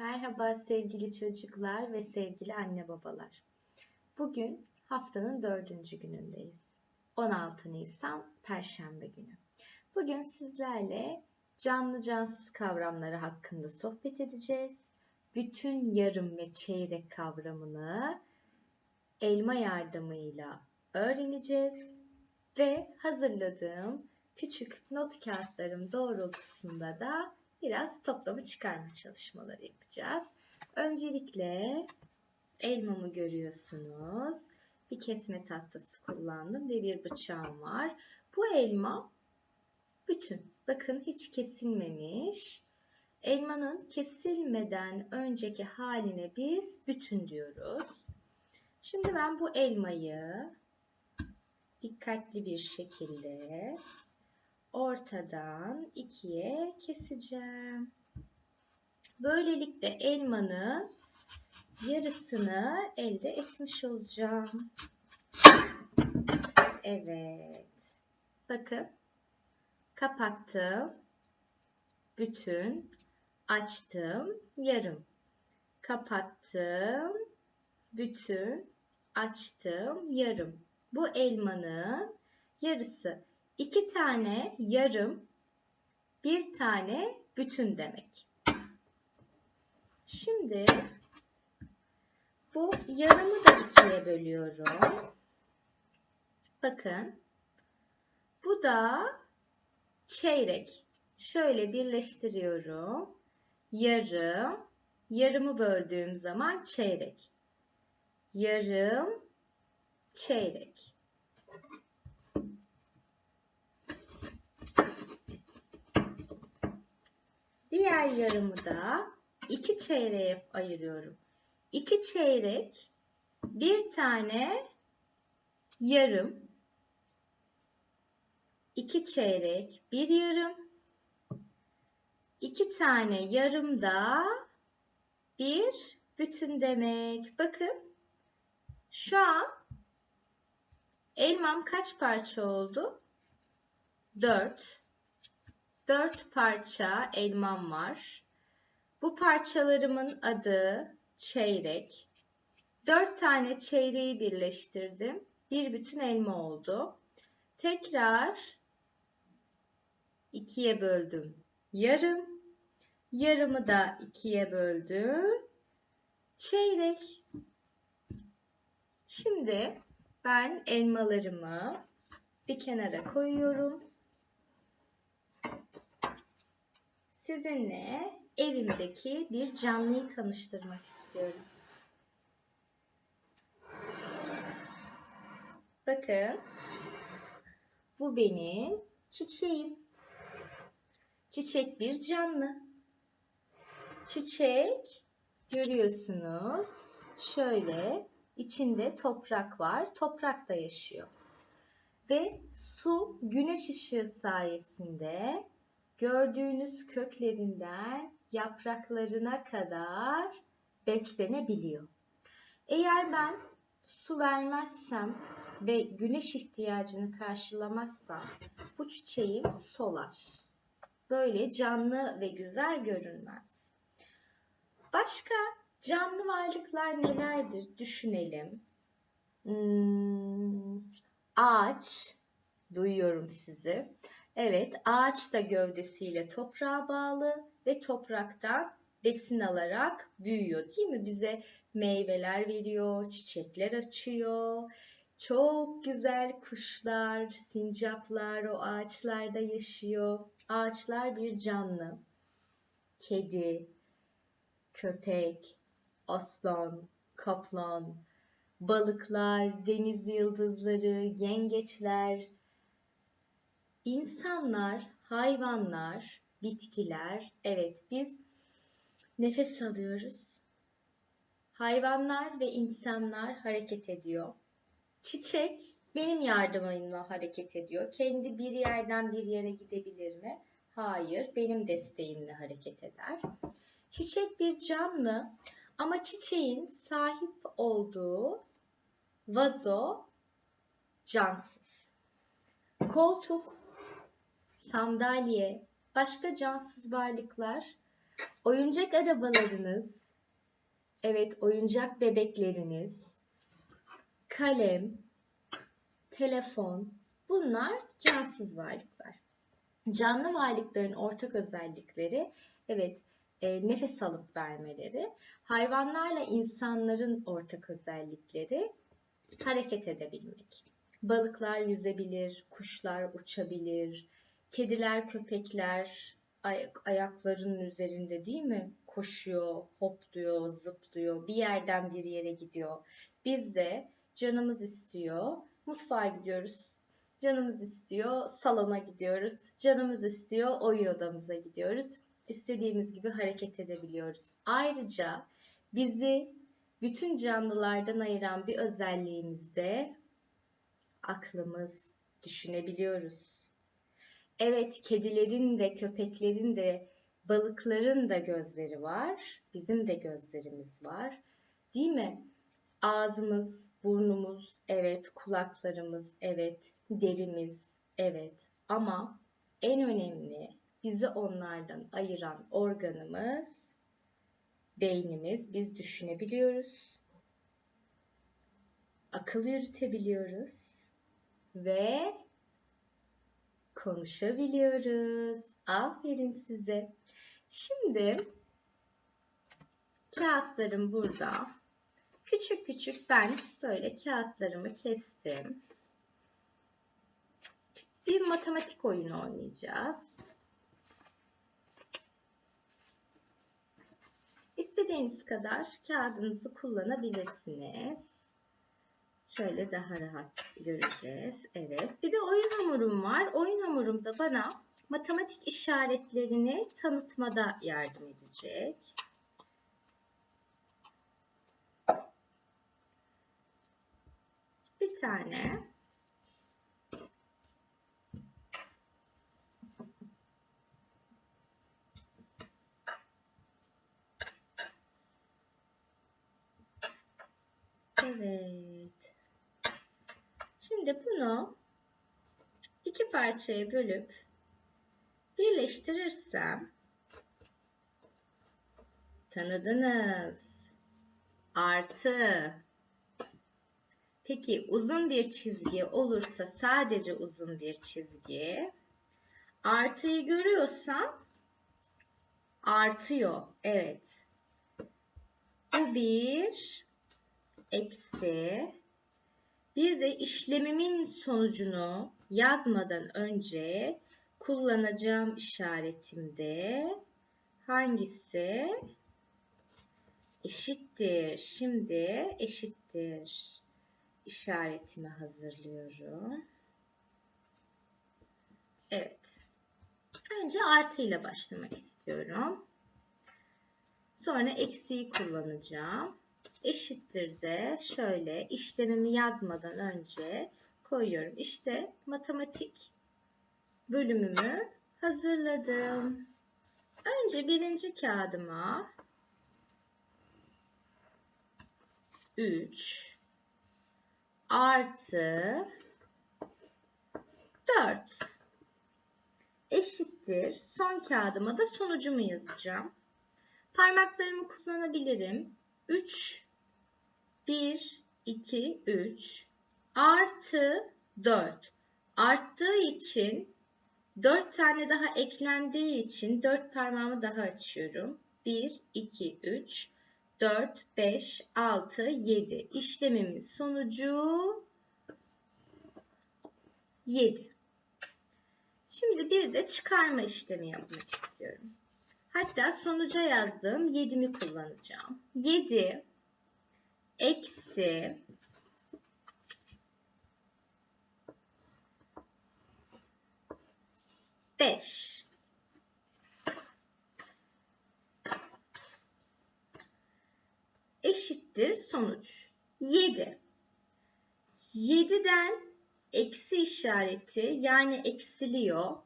Merhaba sevgili çocuklar ve sevgili anne babalar. Bugün haftanın dördüncü günündeyiz. 16 Nisan Perşembe günü. Bugün sizlerle canlı cansız kavramları hakkında sohbet edeceğiz. Bütün yarım ve çeyrek kavramını elma yardımıyla öğreneceğiz ve hazırladığım küçük not kağıtlarım doğrultusunda da biraz toplama çıkarma çalışmaları yapacağız. Öncelikle elmamı görüyorsunuz. Bir kesme tahtası kullandım ve bir bıçağım var. Bu elma bütün. Bakın hiç kesilmemiş. Elmanın kesilmeden önceki haline biz bütün diyoruz. Şimdi ben bu elmayı dikkatli bir şekilde ortadan ikiye keseceğim. Böylelikle elmanın yarısını elde etmiş olacağım. Evet. Bakın. Kapattım. Bütün. Açtım. Yarım. Kapattım. Bütün. Açtım. Yarım. Bu elmanın yarısı. İki tane yarım, bir tane bütün demek. Şimdi bu yarımı da ikiye bölüyorum. Bakın. Bu da çeyrek. Şöyle birleştiriyorum. Yarım. Yarımı böldüğüm zaman çeyrek. Yarım, çeyrek. Diğer yarımı da iki çeyreğe ayırıyorum. İki çeyrek, bir tane yarım, iki çeyrek, bir yarım, iki tane yarım da bir bütün demek. Bakın şu an elmam kaç parça oldu? Dört dört parça elmam var. Bu parçalarımın adı çeyrek. Dört tane çeyreği birleştirdim. Bir bütün elma oldu. Tekrar ikiye böldüm. Yarım. Yarımı da ikiye böldüm. Çeyrek. Şimdi ben elmalarımı bir kenara koyuyorum. Sizinle evimdeki bir canlıyı tanıştırmak istiyorum. Bakın, bu benim çiçeğim. Çiçek bir canlı. Çiçek görüyorsunuz. Şöyle içinde toprak var. Toprakta yaşıyor. Ve su güneş ışığı sayesinde gördüğünüz köklerinden yapraklarına kadar beslenebiliyor. Eğer ben su vermezsem ve güneş ihtiyacını karşılamazsam bu çiçeğim solar. Böyle canlı ve güzel görünmez. Başka canlı varlıklar nelerdir düşünelim. Hmm, ağaç, duyuyorum sizi. Evet, ağaç da gövdesiyle toprağa bağlı ve topraktan besin alarak büyüyor değil mi? Bize meyveler veriyor, çiçekler açıyor. Çok güzel kuşlar, sincaplar o ağaçlarda yaşıyor. Ağaçlar bir canlı. Kedi, köpek, aslan, kaplan, balıklar, deniz yıldızları, yengeçler, İnsanlar, hayvanlar, bitkiler, evet biz nefes alıyoruz. Hayvanlar ve insanlar hareket ediyor. Çiçek benim yardımımla hareket ediyor. Kendi bir yerden bir yere gidebilir mi? Hayır, benim desteğimle hareket eder. Çiçek bir canlı ama çiçeğin sahip olduğu vazo cansız. Koltuk sandalye, başka cansız varlıklar oyuncak arabalarınız, evet oyuncak bebekleriniz, kalem, telefon bunlar cansız varlıklar. Canlı varlıkların ortak özellikleri evet e, nefes alıp vermeleri, hayvanlarla insanların ortak özellikleri hareket edebilmek. Balıklar yüzebilir, kuşlar uçabilir, kediler, köpekler ayak, ayaklarının üzerinde değil mi? Koşuyor, hopluyor, zıplıyor, bir yerden bir yere gidiyor. Biz de canımız istiyor, mutfağa gidiyoruz. Canımız istiyor, salona gidiyoruz. Canımız istiyor, oyun odamıza gidiyoruz. İstediğimiz gibi hareket edebiliyoruz. Ayrıca bizi bütün canlılardan ayıran bir özelliğimiz de aklımız, düşünebiliyoruz. Evet, kedilerin de, köpeklerin de, balıkların da gözleri var. Bizim de gözlerimiz var. Değil mi? Ağzımız, burnumuz, evet, kulaklarımız, evet, derimiz, evet. Ama en önemli bizi onlardan ayıran organımız beynimiz. Biz düşünebiliyoruz. Akıl yürütebiliyoruz ve konuşabiliyoruz. Aferin size. Şimdi kağıtlarım burada. Küçük küçük ben böyle kağıtlarımı kestim. Bir matematik oyunu oynayacağız. İstediğiniz kadar kağıdınızı kullanabilirsiniz. Şöyle daha rahat göreceğiz. Evet. Bir de oyun hamurum var. Oyun hamurum da bana matematik işaretlerini tanıtmada yardım edecek. Bir tane Evet. Şimdi bunu iki parçaya bölüp birleştirirsem tanıdınız. Artı. Peki uzun bir çizgi olursa sadece uzun bir çizgi. Artıyı görüyorsam artıyor. Evet. Bu bir eksi bir de işlemimin sonucunu yazmadan önce kullanacağım işaretimde hangisi eşittir? Şimdi eşittir işaretimi hazırlıyorum. Evet. Önce artı ile başlamak istiyorum. Sonra eksiği kullanacağım eşittir de şöyle işlemimi yazmadan önce koyuyorum. İşte matematik bölümümü hazırladım. Önce birinci kağıdıma 3 artı 4 eşittir. Son kağıdıma da sonucumu yazacağım. Parmaklarımı kullanabilirim. 3 1, 2, 3 artı 4. Arttığı için 4 tane daha eklendiği için 4 parmağımı daha açıyorum. 1, 2, 3, 4, 5, 6, 7. İşlemimin sonucu 7. Şimdi bir de çıkarma işlemi yapmak istiyorum. Hatta sonuca yazdığım 7'mi kullanacağım. 7 eksi beş. Eşittir sonuç. Yedi. Yediden eksi işareti yani eksiliyor.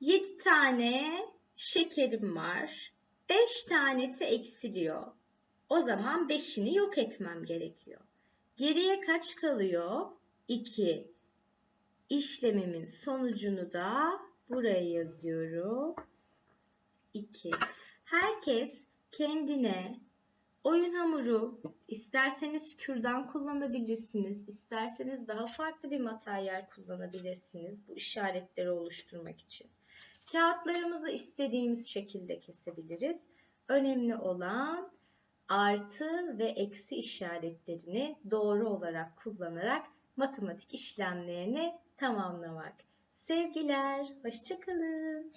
Yedi tane şekerim var. Beş tanesi eksiliyor. O zaman 5'ini yok etmem gerekiyor. Geriye kaç kalıyor? 2. İşlemimin sonucunu da buraya yazıyorum. 2. Herkes kendine oyun hamuru isterseniz kürdan kullanabilirsiniz, isterseniz daha farklı bir materyal kullanabilirsiniz bu işaretleri oluşturmak için. Kağıtlarımızı istediğimiz şekilde kesebiliriz. Önemli olan artı ve eksi işaretlerini doğru olarak kullanarak matematik işlemlerini tamamlamak. Sevgiler, hoşçakalın.